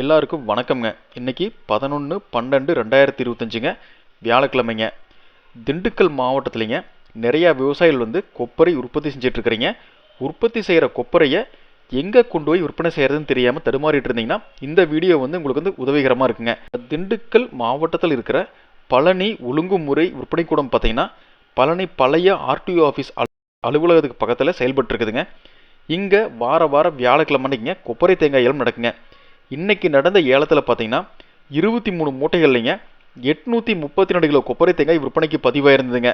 எல்லாருக்கும் வணக்கம்ங்க. இன்னைக்கு பதினொன்று பன்னெண்டு ரெண்டாயிரத்தி இருபத்தஞ்சுங்க. வியாழக்கிழமைங்க. திண்டுக்கல் மாவட்டத்துலேங்க நிறையா விவசாயிகள் வந்து கொப்பரை உற்பத்தி செஞ்சுட்டு உற்பத்தி செய்கிற கொப்பரையை எங்கே கொண்டு போய் விற்பனை செய்கிறதுன்னு தெரியாமல் தடுமாறிட்டு இருந்தீங்கன்னா இந்த வீடியோ வந்து உங்களுக்கு வந்து உதவிகரமாக இருக்குங்க. திண்டுக்கல் மாவட்டத்தில் இருக்கிற பழனி ஒழுங்குமுறை விற்பனை கூடம் பார்த்தீங்கன்னா பழனி பழைய ஆர்டிஓ ஆஃபீஸ் அலுவலகத்துக்கு பக்கத்தில் செயல்பட்டுருக்குதுங்க. இங்கே வார வாரம் வியாழக்கிழமை கொப்பரை தேங்காய் ஏலம் நடக்குங்க. இன்னைக்கு நடந்த ஏலத்தில் பார்த்தீங்கன்னா இருபத்தி மூணு மூட்டைகள்லைங்க எட்நூற்றி முப்பத்தி ரெண்டு கிலோ கொப்பரை தேங்காய் விற்பனைக்கு பதிவாயிருந்ததுங்க.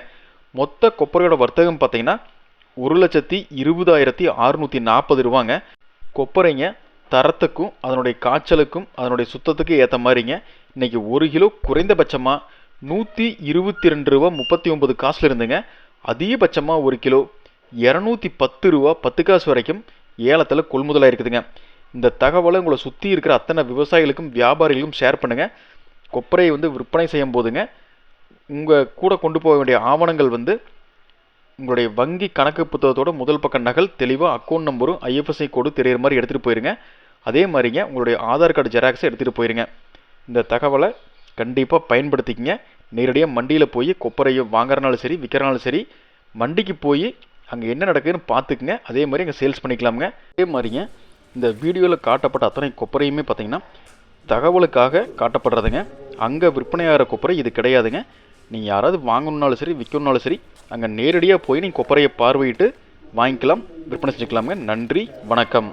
மொத்த கொப்பரையோட வர்த்தகம் பார்த்தீங்கன்னா ஒரு லட்சத்தி இருபதாயிரத்தி அறுநூற்றி நாற்பது ரூபாங்க. கொப்பரைங்க தரத்துக்கும் அதனுடைய காய்ச்சலுக்கும் அதனுடைய சுத்தத்துக்கும் ஏற்ற மாதிரிங்க இன்றைக்கி ஒரு கிலோ குறைந்தபட்சமாக நூற்றி இருபத்தி ரெண்டு ரூபா முப்பத்தி ஒன்பது காசுல இருந்துங்க. அதிகபட்சமாக ஒரு கிலோ இரநூத்தி பத்து ரூபா பத்து காசு வரைக்கும் ஏலத்தில் கொள்முதலாக இருக்குதுங்க இந்த தகவலை உங்களை சுற்றி இருக்கிற அத்தனை விவசாயிகளுக்கும் வியாபாரிகளுக்கும் ஷேர் பண்ணுங்கள் கொப்பரையை வந்து விற்பனை செய்யும் போதுங்க உங்கள் கூட கொண்டு போக வேண்டிய ஆவணங்கள் வந்து உங்களுடைய வங்கி கணக்கு புத்தகத்தோட முதல் பக்க நகல் தெளிவாக அக்கௌண்ட் நம்பரும் ஐஎஃப்எஸ்ஐ கோடு தெரியிற மாதிரி எடுத்துகிட்டு போயிருங்க. அதே மாதிரிங்க உங்களுடைய ஆதார் கார்டு ஜெராக்ஸை எடுத்துகிட்டு போயிருங்க. இந்த தகவலை கண்டிப்பாக பயன்படுத்திக்கங்க. நேரடியாக மண்டியில் போய் கொப்பரையை வாங்குறனாலும் சரி விற்கிறனாலும் சரி மண்டிக்கு போய் அங்கே என்ன நடக்குதுன்னு பார்த்துக்குங்க. அதே மாதிரி அங்கே சேல்ஸ் பண்ணிக்கலாமுங்க. அதே மாதிரிங்க இந்த வீடியோவில் காட்டப்பட்ட அத்தனை கொப்பரையுமே பார்த்தீங்கன்னா தகவலுக்காக காட்டப்படுறதுங்க. அங்கே விற்பனையாகிற கொப்பரை இது கிடையாதுங்க. நீங்கள் யாராவது வாங்கணுன்னாலும் சரி விற்கணுன்னாலும் சரி அங்கே நேரடியாக போய் நீங்கள் கொப்பரையை பார்வையிட்டு வாங்கிக்கலாம் விற்பனை செஞ்சுக்கலாமுங்க. நன்றி வணக்கம்.